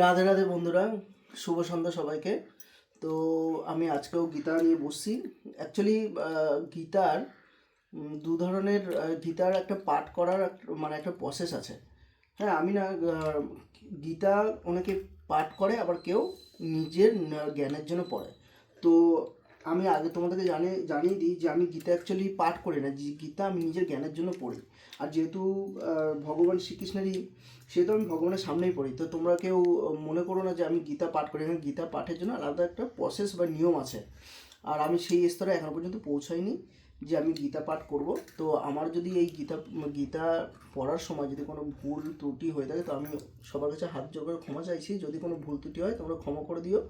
রাধে রাধে বন্ধুরা, শুভ সন্ধ্যা সবাইকে। তো আমি আজকেও গীতা নিয়ে বসছি। অ্যাকচুয়ালি গীতার দু ধরনের গীতার একটা পাঠ করার মানে একটা প্রসেস আছে। হ্যাঁ আমি না গীতা অনেকে পাঠ করে, আবার কেউ নিজের জ্ঞানের জন্য পড়ে। তো আমি আগে তোমাদেরকে জানি, জানিয়ে দিই যে আমি গীতা অ্যাকচুয়ালি পাঠ করি না, যে গীতা আমি নিজের জ্ঞানের জন্য পড়ি। আর যেহেতু ভগবান শ্রীকৃষ্ণেরই, সেহেতু আমি ভগবানের সামনেই পড়ি। তো তোমরা কেউ মনে করো না যে আমি গীতা পাঠ করি না গীতা পাঠের জন্য আলাদা একটা প্রসেস বা নিয়ম আছে। আর আমি সেই স্তরে এখনও পর্যন্ত পৌঁছাইনি যে আমি গীতা পাঠ করব। তো আমার যদি এই গীতা গীতা পড়ার সময় যদি কোনো ভুল ত্রুটি হয়ে থাকে, তো আমি সবার কাছে হাত করে ক্ষমা চাইছি। যদি কোনো ভুল ত্রুটি হয়, তোমরা ক্ষমা করে দিও।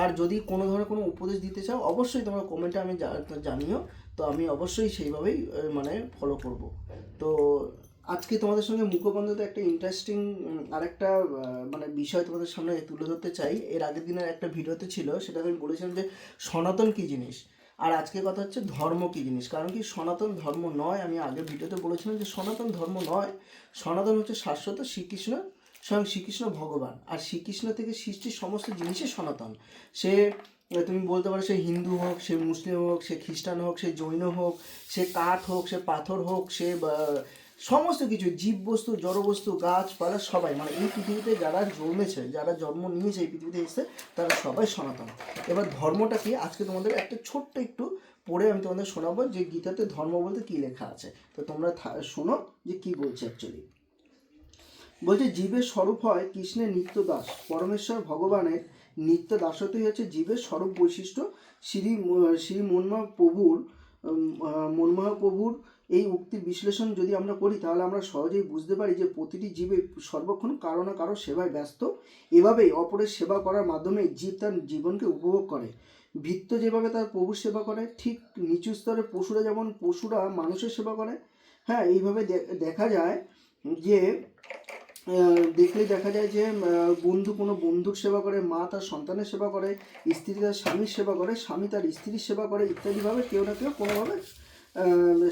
আর যদি কোনো ধরনের কোনো উপদেশ দিতে চাও, অবশ্যই তোমরা কমেন্টে আমি জানিও। তো আমি অবশ্যই সেইভাবেই মানে ফলো করব। তো আজকে তোমাদের সঙ্গে মুখবন্ধতে একটা ইন্টারেস্টিং আরেকটা মানে বিষয় তোমাদের সামনে তুলে ধরতে চাই। এর আগের দিনের একটা ভিডিওতে ছিল সেটা আমি বলেছিলাম যে সনাতন কী জিনিস? আর আজকে কথা হচ্ছে ধর্ম কী জিনিস? কারণ কি সনাতন ধর্ম নয়, আমি আগের ভিডিওতে বলেছিলাম যে সনাতন ধর্ম নয়। সনাতন হচ্ছে শাশ্বত শ্রীকৃষ্ণ স্বয়ং শ্রীকৃষ্ণ ভগবান। আর শ্রীকৃষ্ণ থেকে সৃষ্টির সমস্ত জিনিসই সনাতন। সে তুমি বলতে পারো সে হিন্দু হোক, সে মুসলিম হোক, সে খ্রিস্টান হোক, সে জৈন হোক, সে কাঠ হোক, সে পাথর হোক, সে সমস্ত কিছু জীব বস্তু জড় বস্তু গাছপালা, সবাই মানে এই পৃথিবীতে যারা জন্মেছে, যারা জন্ম নিয়েছে এই পৃথিবীতে এসেছে তারা সবাই সনাতন। এবার ধর্মটা কি? আজকে তোমাদের একটা ছোট্ট একটু পড়ে আমি তোমাদের শোনাবো যে গীতাতে ধর্ম বলতে কি লেখা আছে। তো তোমরা শোনো যে কি বলছে অ্যাকচুয়ালি বলছে, জীবের স্বরূপ হয় কৃষ্ণের নিত্য দাস পরমেশ্বর ভগবানের নিত্য দাসত্বই হচ্ছে জীবের স্বরূপ বৈশিষ্ট্য। শ্রী শ্রী মনমা প্রভুর মনমোহা প্রভুর এই উক্তির বিশ্লেষণ যদি আমরা করি, তাহলে আমরা সহজেই বুঝতে পারি যে প্রতিটি জীবে সর্বক্ষণ কারও না কারও সেবায় ব্যস্ত। এভাবেই অপরের সেবা করার মাধ্যমে জীব তার জীবনকে উপভোগ করে। ভিত্ত যেভাবে তার প্রভুর সেবা করে, ঠিক নিচু স্তরের পশুরা যেমন পশুরা মানুষের সেবা করে। হ্যাঁ এইভাবে দেখা যায় যে আহ, দেখলেই দেখা যায় যে বন্ধু কোনো বন্ধুর সেবা করে মা তার সন্তানের সেবা করে স্ত্রী তার স্বামীর সেবা করে স্বামী তার স্ত্রীর সেবা করে ইত্যাদিভাবে কেউ না কেউ কোনোভাবে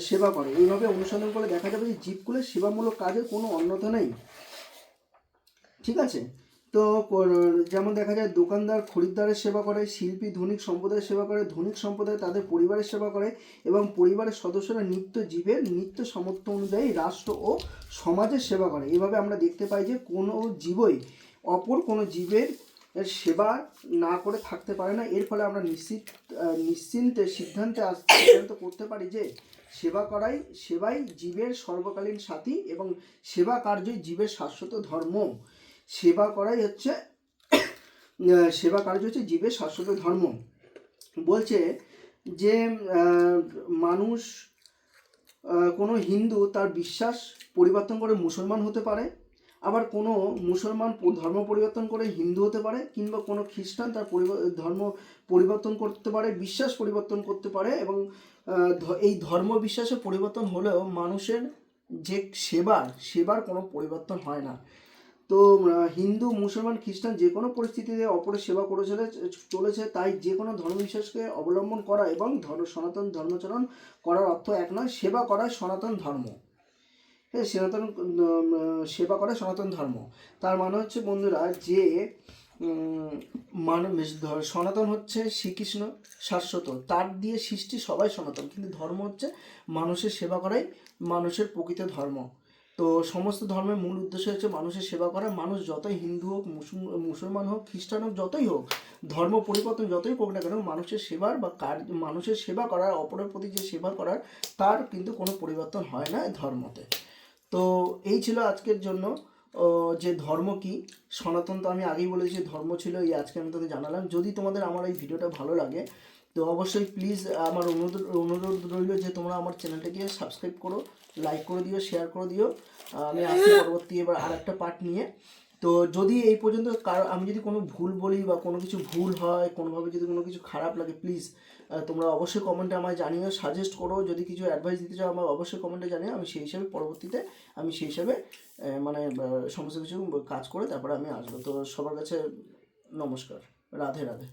সেবা করে। এইভাবে অনুসন্ধান করে দেখা যাবে যে জীবকুলের সেবামূলক কাজের কোনো অন্যতা নেই। ঠিক আছে? তো যেমন দেখা যায় দোকানদার, খরিদ্দারের সেবা করে, শিল্পী, ধনিক সম্প্রদায়ের সেবা করে, ধনিক সম্প্রদায় তাদের পরিবারের সেবা করে এবং পরিবারের সদস্যরা নিত্য জীবের নিত্য সামর্থ্য অনুযায়ী রাষ্ট্র ও সমাজের সেবা করে। এভাবে আমরা দেখতে পাই যে কোনো জীবই অপর কোনো জীবের সেবা না করে থাকতে পারে না। এর ফলে আমরা নিশ্চিত নিশ্চিন্তে, সিদ্ধান্তে সিদ্ধান্ত করতে পারি যে সেবা করাই, সেবাই জীবের সর্বকালীন সাথী এবং সেবা কার্যই জীবের শাশ্বত ধর্ম। সেবা করাই হচ্ছে সেবা কার্য হচ্ছে জীবের শাশ্বত ধর্ম। বলছে যে মানুষ কোনো হিন্দু তার বিশ্বাস পরিবর্তন করে মুসলমান হতে পারে, আবার কোনো মুসলমান ধর্ম পরিবর্তন করে হিন্দু হতে পারে, কিংবা কোনো খ্রিস্টান তার ধর্ম পরিবর্তন করতে পারে, বিশ্বাস পরিবর্তন করতে পারে, এবং এই ধর্ম বিশ্বাসে পরিবর্তন হলেও মানুষের যে সেবার সেবার কোনো পরিবর্তন হয় না। তো হিন্দু, মুসলমান, খ্রিস্টান যে কোনো পরিস্থিতিতে অপরের সেবা করে চলে চলেছে, তাই যে কোনো ধর্ম বিশ্বাসকে অবলম্বন করা এবং ধর্ম, সনাতন ধর্মাচরণ করার অর্থ এক নয়, সেবা করাই সনাতন ধর্ম। হ্যাঁ সনাতন সেবা করে সনাতন ধর্ম। তার মানে হচ্ছে বন্ধুরা যে মানুষ সনাতন হচ্ছে শ্রীকৃষ্ণ শাশ্বত। তার দিয়ে সৃষ্টি সবাই সনাতন, কিন্তু ধর্ম হচ্ছে মানুষের সেবা করাই মানুষের প্রকৃত ধর্ম। তো সমস্ত ধর্মের মূল উদ্দেশ্য হচ্ছে মানুষের সেবা করা। মানুষ যতই হিন্দু হোক মুসল- মুসলমান হোক, খ্রিস্টান হোক, যতই হোক, ধর্ম পরিবর্তন যতই হোক না কেন, মানুষের সেবার বা কার, মানুষের সেবা করার, অপরের প্রতি যে সেবা করার, তার কিন্তু কোনো পরিবর্তন হয় না ধর্মতে। তো এই ছিল আজকের জন্য। যে ধর্ম কি? সনাতন তো আমি আগেই বলেছি, ধর্ম ছিল এই আজকে আমি তোকে জানালাম। যদি তোমাদের আমার এই ভিডিওটা ভালো লাগে তো অবশ্যই প্লিজ আমার অনুরোধ অনুরোধ রইল যে তোমরা আমার চ্যানেলটাকে সাবস্ক্রাইব করো লাইক করে দিও শেয়ার করে দিও। আমি আসছি পরবর্তী এবার আর একটা পার্ট নিয়ে। তো যদি এই পর্যন্ত কারও আমি যদি কোনো ভুল বলি বা কোনো কিছু ভুল হয় কোনোভাবে যদি কোনো কিছু খারাপ লাগে প্লিজ তোমরা অবশ্যই কমেন্টে আমায় জানিও সাজেস্ট করো। যদি কিছু অ্যাডভাইস দিতে চাও আমার অবশ্যই কমেন্টে জানিও। আমি সেই হিসাবে পরবর্তীতে আমি সেই হিসাবে মানে সমস্ত কিছু কাজ করে তারপরে আমি আসব। তো সবার কাছে নমস্কার। রাধে রাধে।